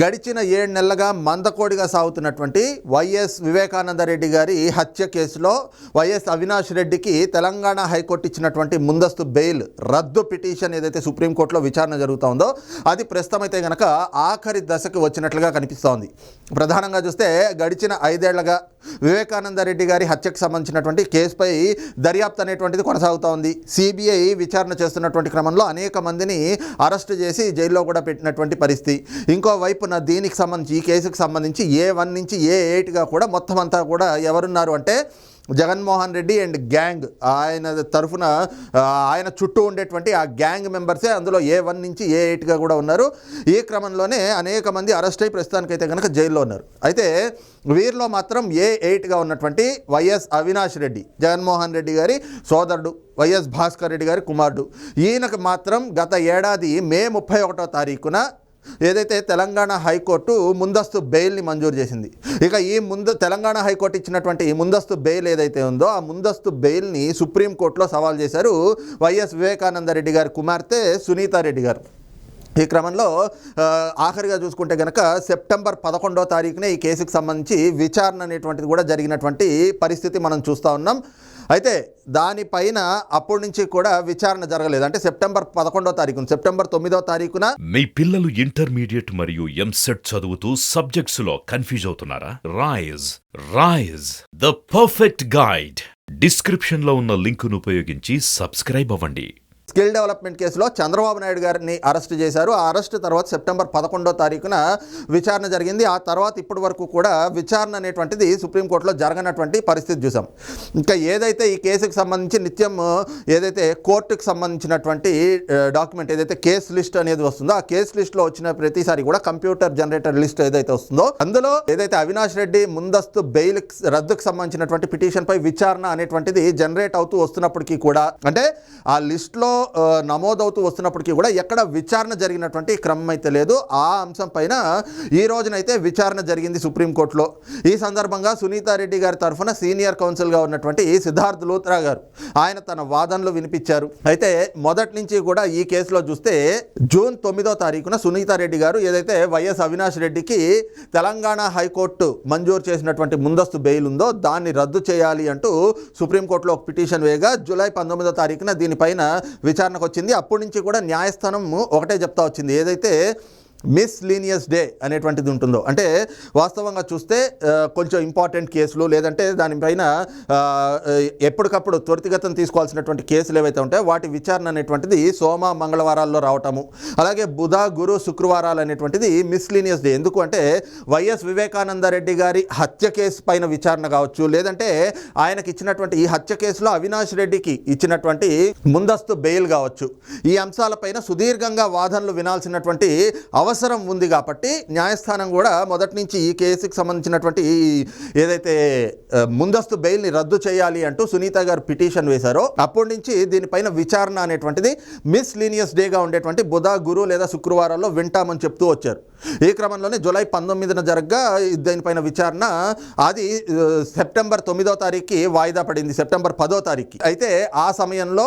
గడిచిన ఏడు నెలలుగా మందకోడిగా సాగుతున్నటువంటి వైఎస్ వివేకానంద రెడ్డి గారి హత్య కేసులో వైఎస్ అవినాష్ రెడ్డికి తెలంగాణ హైకోర్టు ఇచ్చినటువంటి ముందస్తు బెయిల్ రద్దు పిటిషన్ ఏదైతే సుప్రీంకోర్టులో విచారణ జరుగుతోందో అది ప్రస్తుతం అయితే కనుక ఆఖరి దశకు వచ్చినట్లుగా కనిపిస్తోంది. ప్రధానంగా చూస్తే గడిచిన ఐదేళ్ళగా వివేకానంద రెడ్డి గారి హత్యకు సంబంధించినటువంటి కేసుపై దర్యాప్తు అనేటువంటిది కొనసాగుతూ ఉంది సిబిఐ విచారణ చేస్తున్నటువంటి క్రమంలో అనేక మందిని అరెస్ట్ చేసి జైల్లో కూడా పెట్టినటువంటి పరిస్థితి. ఇంకో వైపున దీనికి సంబంధించి ఈ కేసుకు సంబంధించి ఏ వన్ నుంచి ఏ ఎయిట్గా కూడా మొత్తం అంతా కూడా ఎవరున్నారు అంటే జగన్మోహన్ రెడ్డి అండ్ గ్యాంగ్. ఆయన తరఫున ఆయన చుట్టూ ఉండేటువంటి ఆ గ్యాంగ్ మెంబర్సే అందులో ఏ వన్ నుంచి ఏ ఎయిట్గా కూడా ఉన్నారు. ఈ క్రమంలోనే అనేక మంది అరెస్ట్ అయ్యి ప్రస్తుతానికైతే కనుక జైల్లో ఉన్నారు. అయితే వీరిలో మాత్రం ఏ ఎయిట్గా ఉన్నటువంటి వైఎస్ అవినాష్ రెడ్డి జగన్మోహన్ రెడ్డి గారి సోదరుడు వైఎస్ భాస్కర్ రెడ్డి గారి కుమారుడు. ఈయనకు మాత్రం గత ఏడాది మే ముప్పై ఒకటో తారీఖున ఏదైతే తెలంగాణ హైకోర్టు ముందస్తు బెయిల్ని మంజూరు చేసింది ఇక ఈ ముందు తెలంగాణ హైకోర్టు ఇచ్చినటువంటి ఈ ముందస్తు బెయిల్ ఏదైతే ఉందో ఆ ముందస్తు బెయిల్ని సుప్రీంకోర్టులో సవాల్ చేశారు వైఎస్ వివేకానంద రెడ్డి గారి కుమార్తె సునీతారెడ్డి గారు. ఈ క్రమంలో ఆఖరిగా చూసుకుంటే కనుక సెప్టెంబర్ పదకొండో తారీఖునే ఈ కేసుకు సంబంధించి విచారణ అనేటువంటిది కూడా జరిగినటువంటి పరిస్థితి మనం చూస్తూ ఉన్నాం. అయితే దానిపైన అప్పటి నుంచి కూడా విచారణ జరగలేదు. అంటే సెప్టెంబర్ పదకొండో తారీఖున సెప్టెంబర్ తొమ్మిదో తారీఖున మీ పిల్లలు ఇంటర్మీడియట్ మరియు ఎంసెట్ చదువుతూ సబ్జెక్ట్స్లో కన్ఫ్యూజ్ అవుతున్నారా? రాయజ్ రాయజ్ ద పర్ఫెక్ట్ గైడ్. డిస్క్రిప్షన్లో ఉన్న లింకును ఉపయోగించి సబ్స్క్రైబ్ అవ్వండి. స్కిల్ డెవలప్మెంట్ కేసులో చంద్రబాబు నాయుడు గారిని అరెస్ట్ చేశారు. ఆ అరెస్ట్ తర్వాత సెప్టెంబర్ పదకొండో తారీఖున విచారణ జరిగింది. ఆ తర్వాత ఇప్పటి వరకు కూడా విచారణ అనేటువంటిది సుప్రీంకోర్టులో జరగనటువంటి పరిస్థితి చూసాం. ఇంకా ఏదైతే ఈ కేసుకు సంబంధించి నిత్యం ఏదైతే కోర్టుకు సంబంధించినటువంటి డాక్యుమెంట్ ఏదైతే కేసు లిస్ట్ అనేది వస్తుందో ఆ కేసు లిస్ట్లో వచ్చిన ప్రతిసారి కూడా కంప్యూటర్ జనరేటర్ లిస్ట్ ఏదైతే వస్తుందో అందులో ఏదైతే అవినాష్ రెడ్డి ముందస్తు బెయిల్ రద్దుకు సంబంధించినటువంటి పిటిషన్పై విచారణ అనేటువంటిది జనరేట్ అవుతూ వస్తున్నప్పటికీ కూడా అంటే ఆ లిస్ట్లో నమోదవుతూ వస్తున్నప్పటికీ కూడా ఎక్కడ విచారణ జరిగినటువంటి క్రమం అయితే లేదు. ఆ అంశం పైన ఈ రోజునైతే విచారణ జరిగింది సుప్రీంకోర్టులో ఈ సందర్భంగా సునీతారెడ్డి గారి తరఫున సీనియర్ కౌన్సిల్గా ఉన్నటువంటి సిద్ధార్థ్ లూత్రా గారు ఆయన తన వాదనలు వినిపించారు. అయితే మొదటి నుంచి కూడా ఈ కేసులో చూస్తే జూన్ తొమ్మిదో తారీఖున సునీతారెడ్డి గారు ఏదైతే వైఎస్ అవినాష్ రెడ్డికి తెలంగాణ హైకోర్టు మంజూరు చేసినటువంటి ముందస్తు బెయిల్ ఉందో దాన్ని రద్దు చేయాలి అంటూ సుప్రీంకోర్టులో ఒక పిటిషన్ వేయగా జూలై పంతొమ్మిదో తారీఖున దీనిపైన విచారణకు వచ్చింది. అప్పటి నుంచి కూడా న్యాయస్థానం ఒకటే చెప్తా వచ్చింది. ఏదైతే మిస్ లీనియస్ డే అనేటువంటిది ఉంటుందో. అంటే వాస్తవంగా చూస్తే కొంచెం ఇంపార్టెంట్ కేసులు లేదంటే దానిపైన ఎప్పటికప్పుడు త్వరితగతం తీసుకోవాల్సినటువంటి కేసులు ఏవైతే ఉంటాయో వాటి విచారణ అనేటువంటిది సోమ మంగళవారాల్లో రావటము. అలాగే బుధ గురు శుక్రవారాలు అనేటువంటిది మిస్ లీనియస్ డే. ఎందుకు అంటే వైఎస్ వివేకానంద రెడ్డి గారి హత్య కేసు పైన విచారణ కావచ్చు లేదంటే ఆయనకి ఇచ్చినటువంటి ఈ హత్య కేసులో అవినాష్ రెడ్డికి ఇచ్చినటువంటి ముందస్తు బెయిల్ కావచ్చు. ఈ అంశాలపైన సుదీర్ఘంగా వాదనలు వినాల్సినటువంటి అవసరం ఉంది కాబట్టి న్యాయస్థానం కూడా మొదటి నుంచి ఈ కేసుకి సంబంధించినటువంటి ఈ ఏదైతే ముందస్తు బెయిల్ని రద్దు చేయాలి అంటూ సునీత గారు పిటిషన్ వేశారో అప్పటి నుంచి దీనిపైన విచారణ అనేటువంటిది మిస్ లీనియస్ డేగా ఉండేటువంటి బుధ గురు లేదా శుక్రవారాల్లో వింటామని చెప్తూ వచ్చారు. ఈ క్రమంలోనే జూలై పంతొమ్మిదిన జరగ్గా దీనిపైన విచారణ. అది సెప్టెంబర్ తొమ్మిదో తారీఖుకి వాయిదా పడింది సెప్టెంబర్ పదో తారీఖుకి. అయితే ఆ సమయంలో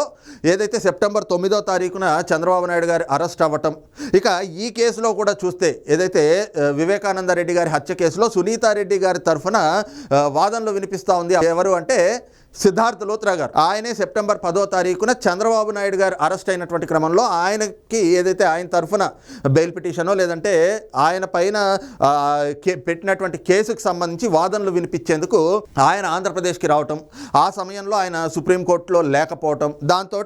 ఏదైతే సెప్టెంబర్ తొమ్మిదో తారీఖున చంద్రబాబు నాయుడు గారి అరెస్ట్ అవ్వటం ఇక ఈ కేసులో కూడా చూస్తే ఏదైతే వివేకానంద రెడ్డి గారి హత్య కేసులో సునీతారెడ్డి గారి తరఫున వాదనలు వినిపిస్తూ ఉంది. ఎవరు అంటే సిద్ధార్థ్ లోత్రా గారు. ఆయనే సెప్టెంబర్ పదో తారీఖున చంద్రబాబు నాయుడు గారు అరెస్ట్ అయినటువంటి క్రమంలో ఆయనకి ఏదైతే ఆయన తరఫున బెయిల్ పిటిషనో లేదంటే ఆయన పైన కే- పెట్టినటువంటి కేసుకు సంబంధించి వాదనలు వినిపించేందుకు ఆయన ఆంధ్రప్రదేశ్కి రావటం ఆ సమయంలో ఆయన సుప్రీంకోర్టులో లేకపోవటం దాంతో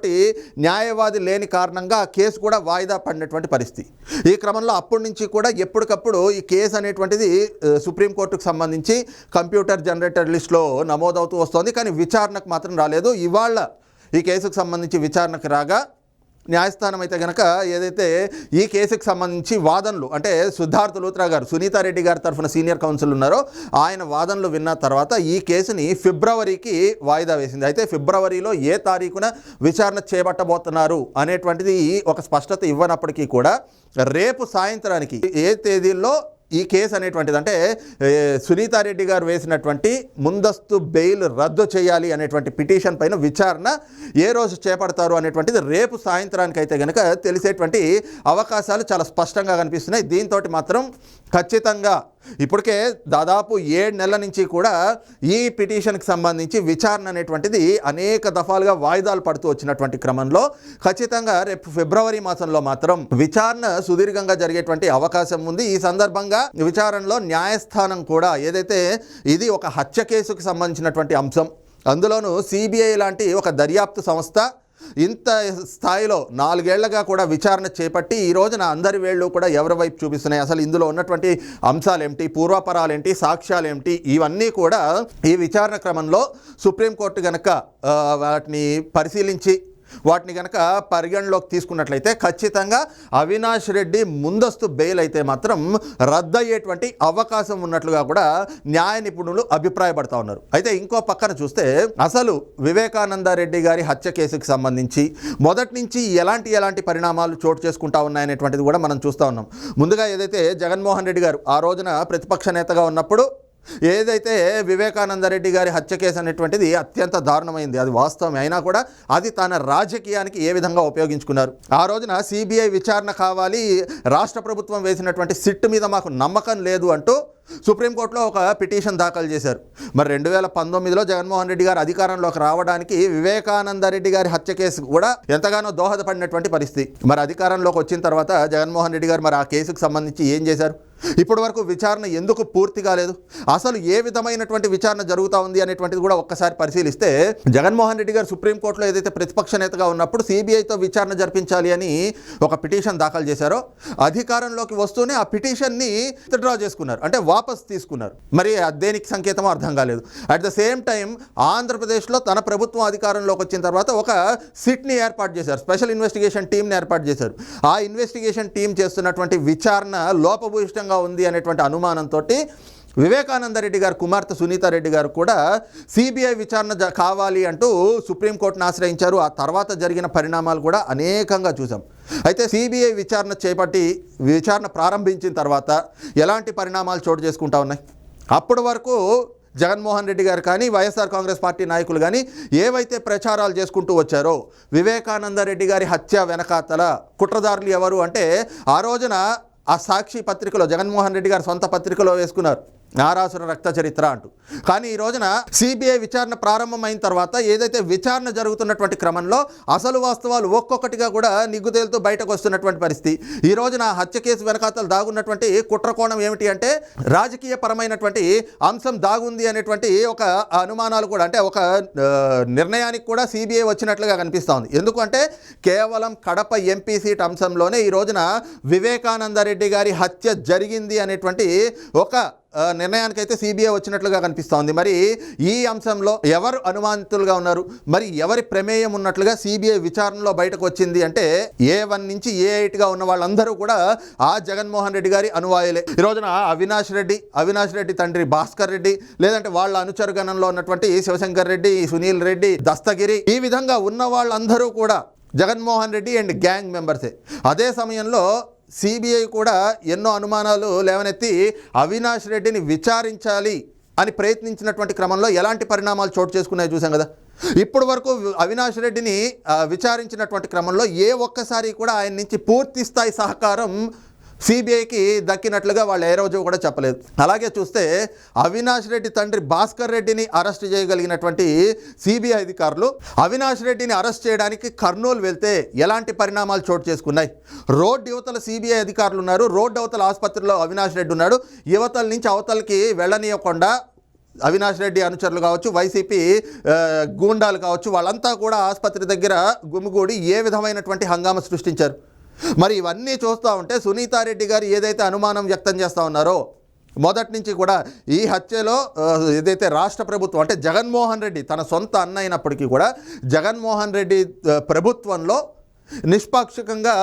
న్యాయవాది లేని కారణంగా కేసు కూడా వాయిదా పడినటువంటి పరిస్థితి. ఈ క్రమంలో అప్పటి నుంచి కూడా ఎప్పటికప్పుడు ఈ కేసు అనేటువంటిది సుప్రీంకోర్టుకు సంబంధించి కంప్యూటర్ జనరేటర్ లిస్ట్లో నమోదవుతూ వస్తోంది. కానీ విచారణకు మాత్రం రాలేదు. ఇవాళ ఈ కేసుకు సంబంధించి విచారణకు రాగా న్యాయస్థానం అయితే కనుక ఏదైతే ఈ కేసుకు సంబంధించి వాదనలు అంటే సిద్ధార్థ లూత్రా గారు సునీతారెడ్డి గారి తరఫున సీనియర్ కౌన్సిల్ ఉన్నారో ఆయన వాదనలు విన్న తర్వాత ఈ కేసుని ఫిబ్రవరికి వాయిదా వేసింది. అయితే ఫిబ్రవరిలో ఏ తారీఖున విచారణ చేపట్టబోతున్నారు అనేటువంటిది ఒక స్పష్టత ఇవ్వనప్పటికీ కూడా రేపు సాయంత్రానికి ఏ తేదీల్లో ఈ కేసు అనేటువంటిది అంటే సునీతారెడ్డి గారు వేసినటువంటి ముందస్తు బెయిల్ రద్దు చేయాలి అనేటువంటి పిటిషన్ పైన విచారణ ఏ రోజు చేపడతారు అనేటువంటిది రేపు సాయంత్రానికి అయితే కనుక తెలిసేటువంటి అవకాశాలు చాలా స్పష్టంగా కనిపిస్తున్నాయి. దీంతో మాత్రం ఖచ్చితంగా ఇప్పటికే దాదాపు ఏడు నెలల నుంచి కూడా ఈ పిటిషన్కి సంబంధించి విచారణ అనేటువంటిది అనేక దఫాలుగా వాయిదాలు పడుతూ వచ్చినటువంటి క్రమంలో ఖచ్చితంగా రేపు ఫిబ్రవరి మాసంలో మాత్రం విచారణ సుదీర్ఘంగా జరిగేటువంటి అవకాశం ఉంది. ఈ సందర్భంగా విచారణలో న్యాయస్థానం కూడా ఏదైతే ఇది ఒక హత్య కేసుకు సంబంధించినటువంటి అంశం అందులోనూ సిబిఐ లాంటి ఒక దర్యాప్తు సంస్థ ఇంత స్థాయిలో నాలుగేళ్ళగా కూడా విచారణ చేపట్టి ఈ రోజున అందరి వేళ్ళు కూడా ఎవరి వైపు చూపిస్తున్నాయి? అసలు ఇందులో ఉన్నటువంటి అంశాలు ఏమిటి పూర్వాపరాలు సాక్ష్యాలు ఏమిటి ఇవన్నీ కూడా ఈ విచారణ క్రమంలో సుప్రీంకోర్టు గనక వాటిని పరిశీలించి వాటిని కనుక పరిగణలోకి తీసుకున్నట్లయితే ఖచ్చితంగా అవినాష్ రెడ్డి ముందస్తు బెయిల్ అయితే మాత్రం రద్దయ్యేటువంటి అవకాశం ఉన్నట్లుగా కూడా న్యాయ నిపుణులు అభిప్రాయపడతా ఉన్నారు. అయితే ఇంకో పక్కన చూస్తే అసలు వివేకానంద రెడ్డి గారి హత్య కేసుకు సంబంధించి మొదటి నుంచి ఎలాంటి ఎలాంటి పరిణామాలు చోటు చేసుకుంటా ఉన్నాయనేటువంటిది కూడా మనం చూస్తూ ఉన్నాం. ముందుగా ఏదైతే జగన్మోహన్ రెడ్డి గారు ఆ రోజున ప్రతిపక్ష నేతగా ఉన్నప్పుడు ఏదైతే వివేకానంద రెడ్డి గారి హత్య కేసు అనేటువంటిది అత్యంత దారుణమైంది అది వాస్తవం అయినా కూడా అది తన రాజకీయానికి ఏ విధంగా ఉపయోగించుకున్నారు? ఆ రోజున సిబిఐ విచారణ కావాలి రాష్ట్ర ప్రభుత్వం వేసినటువంటి సిట్ మీద మాకు నమ్మకం లేదు అంటూ సుప్రీంకోర్టులో ఒక పిటిషన్ దాఖలు చేశారు. మరి రెండు వేల పంతొమ్మిదిలో జగన్మోహన్ రెడ్డి గారు అధికారంలోకి రావడానికి వివేకానంద రెడ్డి గారి హత్య కేసు కూడా ఎంతగానో దోహదపడినటువంటి పరిస్థితి. మరి అధికారంలోకి వచ్చిన తర్వాత జగన్మోహన్ రెడ్డి గారు మరి ఆ కేసుకు సంబంధించి ఏం చేశారు? ఇప్పటి వరకు విచారణ ఎందుకు పూర్తి కాలేదు అసలు ఏ విధమైనటువంటి విచారణ జరుగుతూ ఉంది అనేటువంటిది కూడా ఒక్కసారి పరిశీలిస్తే జగన్మోహన్ రెడ్డి గారు సుప్రీంకోర్టులో ఏదైతే ప్రతిపక్ష నేతగా ఉన్నప్పుడు సిబిఐతో విచారణ జరిపించాలి అని ఒక పిటిషన్ దాఖలు చేశారో. అధికారంలోకి వస్తూనే ఆ పిటిషన్ని విత్డ్రా చేసుకున్నారు. అంటే వాపస్ తీసుకున్నారు. మరి అది దేనికి సంకేతం అర్థం కాలేదు. అట్ ద సేమ్ టైం ఆంధ్రప్రదేశ్లో తన ప్రభుత్వం అధికారంలోకి వచ్చిన తర్వాత ఒక సిట్ని ఏర్పాటు చేశారు. స్పెషల్ ఇన్వెస్టిగేషన్ టీంని ఏర్పాటు చేశారు. ఆ ఇన్వెస్టిగేషన్ టీం చేస్తున్నటువంటి విచారణ లోపభూయిష్టంగా ఉంది అనేటువంటి అనుమానంతో వివేకానంద రెడ్డి గారు కుమార్తె సునీతారెడ్డి గారు కూడా సిబిఐ విచారణ కావాలి అంటూ సుప్రీంకోర్టును ఆశ్రయించారు. ఆ తర్వాత జరిగిన పరిణామాలు కూడా అనేకంగా చూసాం అయితే సిబిఐ విచారణ చేపట్టి విచారణ ప్రారంభించిన తర్వాత ఎలాంటి పరిణామాలు చోటు చేసుకుంటా ఉన్నాయి? అప్పటి వరకు జగన్మోహన్ రెడ్డి గారు కానీ వైఎస్ఆర్ కాంగ్రెస్ పార్టీ నాయకులు కానీ ఏవైతే ప్రచారాలు చేసుకుంటూ వచ్చారో వివేకానంద రెడ్డి గారి హత్య వెనకాతల కుట్రదారులు ఎవరు అంటే ఆ రోజున ఆ సాక్షి పత్రికలో జగన్మోహన్ రెడ్డి గారు సొంత పత్రికలో వేసుకున్నారు. నారాసుర రక్త చరిత్ర అంటూ. కానీ ఈ రోజున సిబిఐ విచారణ ప్రారంభమైన తర్వాత ఏదైతే విచారణ జరుగుతున్నటువంటి క్రమంలో అసలు వాస్తవాలు ఒక్కొక్కటిగా కూడా నిగ్గుతేలుతూ బయటకు వస్తున్నటువంటి పరిస్థితి. ఈ రోజున హత్య కేసు వెనకాతలు దాగున్నటువంటి కుట్రకోణం ఏమిటి అంటే రాజకీయ పరమైనటువంటి అంశం దాగుంది అనేటువంటి ఒక అనుమానాలు కూడా అంటే ఒక నిర్ణయానికి కూడా సిబిఐ వచ్చినట్లుగా కనిపిస్తూ ఉంది ఎందుకంటే కేవలం కడప ఎంపీ సీట్ అంశంలోనే ఈ రోజున వివేకానంద రెడ్డి గారి హత్య జరిగింది అనేటువంటి ఒక నిర్ణయానికి అయితే సిబిఐ వచ్చినట్లుగా కనిపిస్తోంది. మరి ఈ అంశంలో ఎవరు అనుమానితులుగా ఉన్నారు? మరి ఎవరి ప్రమేయం ఉన్నట్లుగా సిబిఐ విచారణలో బయటకు వచ్చింది అంటే ఏ వన్ నుంచి ఏ ఎయిట్గా ఉన్న వాళ్ళందరూ కూడా ఆ జగన్మోహన్ రెడ్డి గారి అనువాయులే ఈ రోజున అవినాష్ రెడ్డి అవినాష్ రెడ్డి తండ్రి భాస్కర్ రెడ్డి లేదంటే వాళ్ళ అనుచరుగణంలో ఉన్నటువంటి శివశంకర్ రెడ్డి సునీల్ రెడ్డి దస్తగిరి ఈ విధంగా ఉన్న వాళ్ళందరూ కూడా జగన్మోహన్ రెడ్డి అండ్ గ్యాంగ్ మెంబర్సే. అదే సమయంలో సిబిఐ కూడా ఎన్నో అనుమానాలు లేవనెత్తి అవినాష్ రెడ్డిని విచారించాలి అని ప్రయత్నించినటువంటి క్రమంలో ఎలాంటి పరిణామాలు చోటు చేసుకున్నాయో చూసాం కదా. ఇప్పటి వరకు అవినాష్ రెడ్డిని విచారించినటువంటి క్రమంలో ఏ ఒక్కసారి కూడా ఆయన నుంచి పూర్తి స్థాయి సహకారం సిబిఐకి దక్కినట్లుగా వాళ్ళు ఏ రోజు కూడా చెప్పలేదు. అలాగే చూస్తే అవినాష్ రెడ్డి తండ్రి భాస్కర్ రెడ్డిని అరెస్ట్ చేయగలిగినటువంటి సిబిఐ అధికారులు అవినాష్ రెడ్డిని అరెస్ట్ చేయడానికి కర్నూలు వెళ్తే ఎలాంటి పరిణామాలు చోటు చేసుకున్నాయి? రోడ్డు యువతల సిబిఐ అధికారులు ఉన్నారు. రోడ్ అవతల ఆసుపత్రిలో అవినాష్ రెడ్డి ఉన్నాడు. యువతల నుంచి అవతలకి వెళ్ళనీయకుండా అవినాష్ రెడ్డి అనుచరులు కావచ్చు వైసీపీ గూండాలు కావచ్చు వాళ్ళంతా కూడా ఆసుపత్రి దగ్గర గుమిగూడి ఏ విధమైనటువంటి హంగామా సృష్టించారు? మరి ఇవన్నీ చూస్తూ ఉంటే సునీతారెడ్డి గారు ఏదైతే అనుమానం వ్యక్తం చేస్తూ ఉన్నారో మొదటి నుంచి కూడా ఈ హత్యలో ఏదైతే రాష్ట్ర ప్రభుత్వం అంటే జగన్మోహన్ రెడ్డి తన సొంత అన్న అయినప్పటికీ కూడా జగన్మోహన్ రెడ్డి ప్రభుత్వంలో నిష్పాక్షికంగా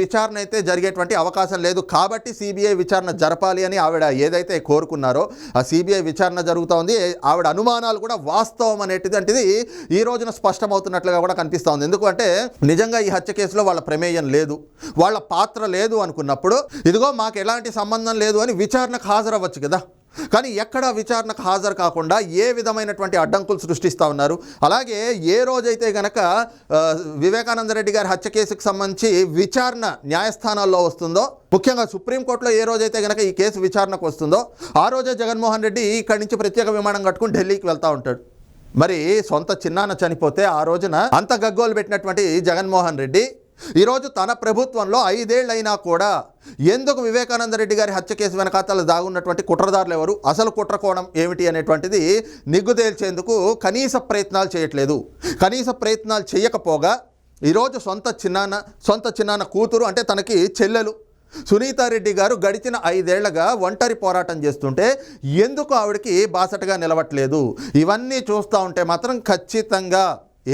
విచారణ అయితే జరిగేటువంటి అవకాశం లేదు. కాబట్టి సిబిఐ విచారణ జరపాలి అని ఆవిడ ఏదైతే కోరుకున్నారో ఆ సిబిఐ విచారణ జరుగుతూ ఉంది ఆవిడ అనుమానాలు కూడా వాస్తవం అనేటిది ఈ రోజున స్పష్టమవుతున్నట్లుగా కూడా కనిపిస్తూ ఉంది ఎందుకంటే నిజంగా ఈ హత్య కేసులో వాళ్ళ ప్రమేయం లేదు. వాళ్ళ పాత్ర లేదు అనుకున్నప్పుడు ఇదిగో మాకు ఎలాంటి సంబంధం లేదు అని విచారణకు హాజరవ్వచ్చు కదా. కానీ ఎక్కడా విచారణకు హాజరు కాకుండా ఏ విధమైనటువంటి అడ్డంకులు సృష్టిస్తూ ఉన్నారు. అలాగే ఏ రోజైతే గనక వివేకానంద రెడ్డి గారి హత్య కేసుకు సంబంధించి విచారణ న్యాయస్థానాల్లో వస్తుందో ముఖ్యంగా సుప్రీంకోర్టులో ఏ రోజైతే గనక ఈ కేసు విచారణకు వస్తుందో ఆ రోజే జగన్మోహన్ రెడ్డి ఇక్కడి నుంచి ప్రత్యేక విమానం కట్టుకుని ఢిల్లీకి వెళ్తూ ఉంటాడు. మరి సొంత చిన్నాన్న చనిపోతే ఆ రోజున అంత గగ్గోలు పెట్టినటువంటి జగన్మోహన్ రెడ్డి ఈరోజు తన ప్రభుత్వంలో ఐదేళ్ళైనా కూడా ఎందుకు వివేకానంద రెడ్డి గారి హత్య కేసు వెనకాతల దాగున్నటువంటి కుట్రదారులు ఎవరు? అసలు కుట్రకోణం ఏమిటి అనేటువంటిది నిగ్గుదేల్చేందుకు కనీస ప్రయత్నాలు చేయట్లేదు. కనీస ప్రయత్నాలు చేయకపోగా ఈరోజు సొంత చిన్నాన్న సొంత చిన్నాన్న కూతురు అంటే తనకి చెల్లెలు సునీతారెడ్డి గారు గడిచిన ఐదేళ్ళగా ఒంటరి పోరాటం చేస్తుంటే ఎందుకు ఆవిడకి బాసటగా నిలవట్లేదు? ఇవన్నీ చూస్తూ ఉంటే మాత్రం ఖచ్చితంగా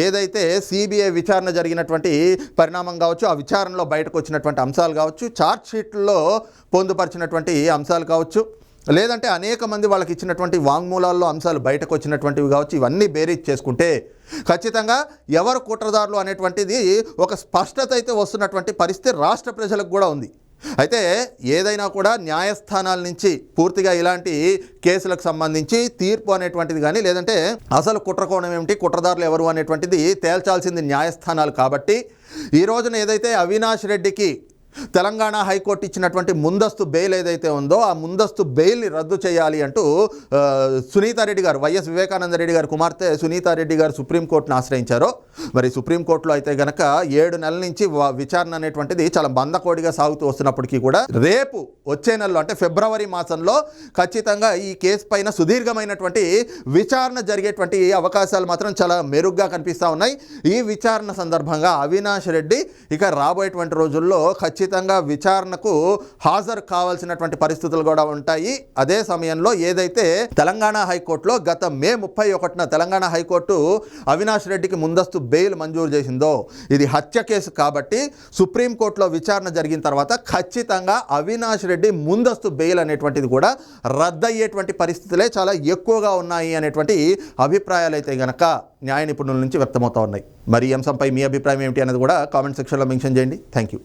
ఏదైతే సిబిఐ విచారణ జరిగినటువంటి పరిణామం కావచ్చు ఆ విచారణలో బయటకు వచ్చినటువంటి అంశాలు కావచ్చు ఛార్జ్ షీట్లో పొందుపరిచినటువంటి అంశాలు కావచ్చు లేదంటే అనేక మంది వాళ్ళకి ఇచ్చినటువంటి వాంగ్మూలాల్లో అంశాలు బయటకు వచ్చినటువంటివి కావచ్చు ఇవన్నీ బేరీజ్ చేసుకుంటే ఖచ్చితంగా ఎవరు కుట్రదారులు అనేటువంటిది ఒక స్పష్టత అయితే వస్తున్నటువంటి పరిస్థితి రాష్ట్ర ప్రజలకు కూడా ఉంది. అయితే ఏదైనా కూడా న్యాయస్థానాల నుంచి పూర్తిగా ఇలాంటి కేసులకు సంబంధించి తీర్పు అనేటువంటిది కానీ లేదంటే అసలు కుట్రకోణం ఏమిటి కుట్రదారులు ఎవరు అనేటువంటిది తేల్చాల్సింది న్యాయస్థానాలు కాబట్టి. ఈ రోజున ఏదైతే అవినాష్ రెడ్డికి తెలంగాణ హైకోర్టు ఇచ్చినటువంటి ముందస్తు బెయిల్ ఏదైతే ఉందో ఆ ముందస్తు బెయిల్ని రద్దు చేయాలి అంటూ సునీతారెడ్డి గారు వైఎస్ వివేకానంద రెడ్డి గారు కుమార్తె సునీతారెడ్డి గారు సుప్రీంకోర్టును ఆశ్రయించారు. మరి సుప్రీంకోర్టులో అయితే గనక ఏడు నెలల నుంచి విచారణ అనేటువంటిది చాలా బందకోడిగా సాగుతూ వస్తున్నప్పటికీ కూడా రేపు వచ్చే నెలలో అంటే ఫిబ్రవరి మాసంలో ఖచ్చితంగా ఈ కేసు పైన సుదీర్ఘమైనటువంటి విచారణ జరిగేటువంటి అవకాశాలు మాత్రం చాలా మెరుగ్గా కనిపిస్తూ ఉన్నాయి. ఈ విచారణ సందర్భంగా అవినాష్ రెడ్డి ఇక రాబోయేటువంటి రోజుల్లో ఖచ్చితంగా విచారణకు హాజరు కావాల్సినటువంటి పరిస్థితులు కూడా ఉంటాయి. అదే సమయంలో ఏదైతే తెలంగాణ హైకోర్టులో గత మే ముప్పై ఒకటిన తెలంగాణ హైకోర్టు అవినాష్ రెడ్డికి ముందస్తు బెయిల్ మంజూరు చేసిందో ఇది హత్య కేసు కాబట్టి సుప్రీంకోర్టులో విచారణ జరిగిన తర్వాత ఖచ్చితంగా అవినాష్ రెడ్డి ముందస్తు బెయిల్ అనేటువంటిది కూడా రద్దయ్యేటువంటి పరిస్థితులే చాలా ఎక్కువగా ఉన్నాయి అనేటువంటి అభిప్రాయాలు అయితే గనక న్యాయ నిపుణుల నుంచి వ్యక్తమవుతా ఉన్నాయి. మరి ఈ అంశంపై మీ అభిప్రాయం ఏమిటి అనేది కూడా కామెంట్ సెక్షన్లో మెన్షన్ చేయండి. Thank you